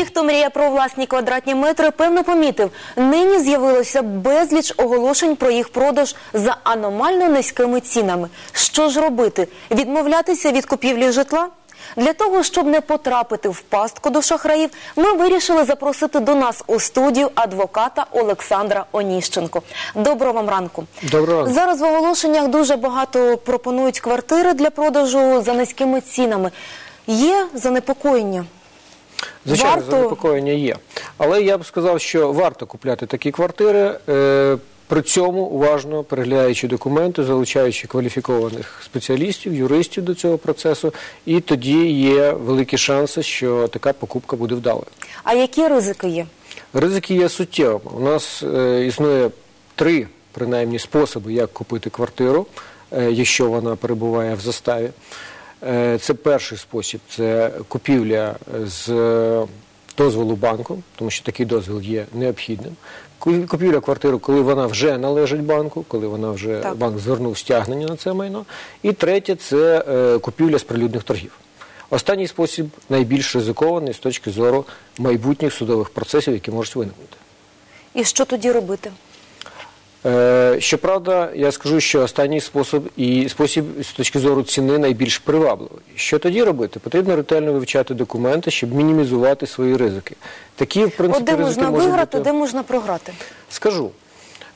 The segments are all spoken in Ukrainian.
Ті, хто мріє про власні квадратні метри, певно помітив, нині з'явилося безліч оголошень про їх продаж за аномально низькими цінами. Що ж робити? Відмовлятися від купівлі житла? Для того, щоб не потрапити в пастку до шахраїв, ми вирішили запросити до нас у студію адвоката Олександра Оніщенко. Доброго вам ранку. Доброго ранку. Зараз в оголошеннях дуже багато пропонують квартири для продажу за низькими цінами. Є занепокоєння. Звичайно, Варто- занепокоєння є. Але я б сказав, що варто купляти такі квартири. Е, при цьому уважно переглядаючи документи, залучаючи кваліфікованих спеціалістів, юристів до цього процесу, і тоді є великі шанси, що така покупка буде вдалою. А які ризики є? Ризики є суттєвими. У нас е, існує три принаймні способи, як купити квартиру, е, якщо вона перебуває в заставі. Е, це перший спосіб це купівля з е, дозволу банку, тому що такий дозвіл є необхідним. Купівля квартири, коли вона вже належить банку, коли вона вже Так. банк звернув стягнення на це майно. І третє це е, купівля з прилюдних торгів. Останній спосіб найбільш ризикований з точки зору майбутніх судових процесів, які можуть виникнути. І що тоді робити? Е, щоправда, я скажу, що останній спосіб і спосіб з точки зору ціни найбільш привабливий. Що тоді робити? Потрібно ретельно вивчати документи, щоб мінімізувати свої ризики. Такі, в принципі, От де ризики можна можуть виграти, бути... де можна програти? Скажу.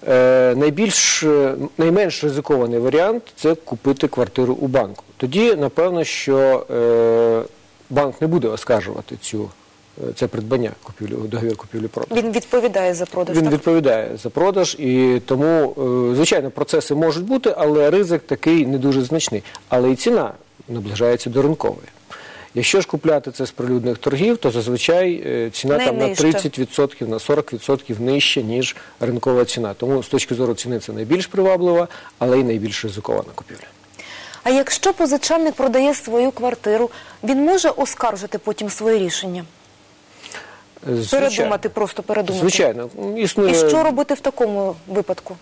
Е, найбільш, е, найменш ризикований варіант це купити квартиру у банку. Тоді, напевно, що е, банк не буде оскаржувати цю, це придбання, купівлю, договір купівлі-продажу. Він відповідає за продаж. Він так? відповідає за продаж, і тому, е, звичайно, процеси можуть бути, але ризик такий не дуже значний. Але і ціна наближається до ринкової. Якщо ж купляти це з прилюдних торгів, то зазвичай е, ціна там на Найнижче. 30%, на 40% нижча, ніж ринкова ціна. Тому з точки зору ціни це найбільш приваблива, але й найбільш ризикована купівля. А якщо позичальник продає свою квартиру, він може оскаржити потім своє рішення? Звичайно. Передумати, просто передумати. Звичайно, існує І що робити в такому випадку?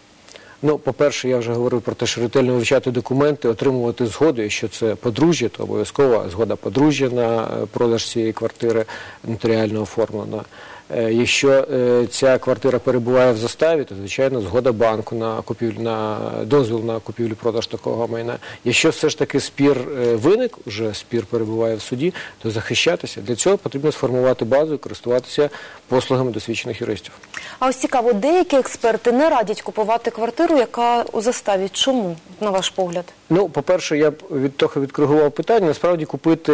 Ну, по-перше, я вже говорив про те, що ретельно вивчати документи, отримувати згоду, якщо це подружжя, то обов'язково згода подружжя на е, продаж цієї квартири нотаріально оформлена. Е, Якщо е, ця квартира перебуває в заставі, то звичайно згода банку на купівлю на дозвіл на купівлю-продаж такого майна. Якщо все ж таки спір е, виник, вже спір перебуває в суді, то захищатися для цього потрібно сформувати базу і користуватися послугами досвідчених юристів. А ось цікаво, деякі експерти не радять купувати квартиру, яка у заставі. Чому, на ваш погляд? Ну, по-перше, я б від трохи відкоригував питання. Насправді купити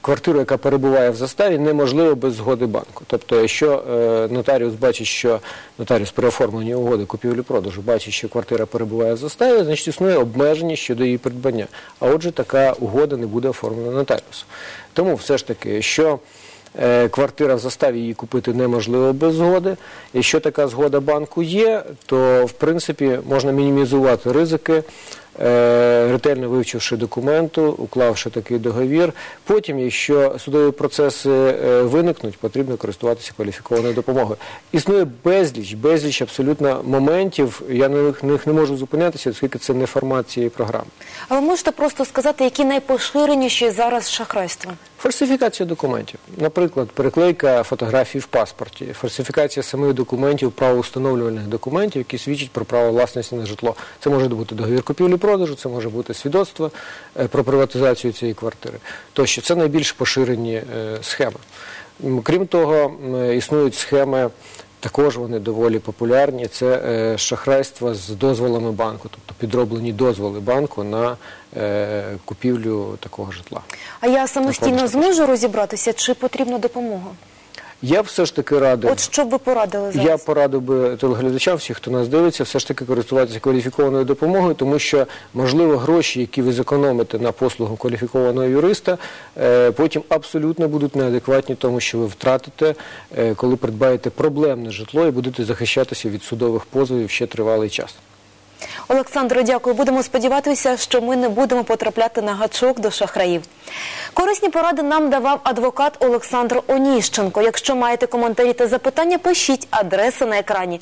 квартиру, яка перебуває в заставі, неможливо без згоди банку. Тобто, якщо е, нотаріус бачить, що нотаріус при оформленні угоди купівлі-продажу бачить, що квартира перебуває в заставі, значить існує обмеження щодо її придбання. А отже, така угода не буде оформлена нотаріусом. Тому все ж таки, якщо е, квартира в заставі її купити неможливо без згоди. Якщо така згода банку є, то в принципі можна мінімізувати ризики, ретельно вивчивши документу, уклавши такий договір. Потім, якщо судові процеси е, виникнуть, потрібно користуватися кваліфікованою допомогою. Існує безліч, безліч абсолютно моментів. Я на них, на них не можу зупинятися, оскільки це не формат цієї програми. А ви можете просто сказати, які найпоширеніші зараз шахрайства? Фальсифікація документів, наприклад, переклейка фотографій в паспорті, фальсифікація самих документів, правоустановлювальних документів, які свідчать про право власності на житло. Це може бути договір купівлі-продажу, це може бути свідоцтво е, про приватизацію цієї квартири. Тощо це найбільш поширені е, схеми. Крім того, існують схеми. Також вони доволі популярні. Це е, шахрайство з дозволами банку, тобто підроблені дозволи банку на е, купівлю такого житла. А я самостійно зможу розібратися, чи потрібна допомога? Я все ж таки радив. От що б ви порадили зараз? Я порадив би телеглядачам, всіх, хто нас дивиться, все ж таки користуватися кваліфікованою допомогою, тому що, можливо, гроші, які ви зекономите на послугу кваліфікованого юриста, е, потім абсолютно будуть неадекватні тому, що ви втратите, е, коли придбаєте проблемне житло і будете захищатися від судових позовів ще тривалий час. Олександро, дякую. Будемо сподіватися, що ми не будемо потрапляти на гачок до шахраїв. Корисні поради нам давав адвокат Олександр Оніщенко. Якщо маєте коментарі та запитання, пишіть адреси на екрані.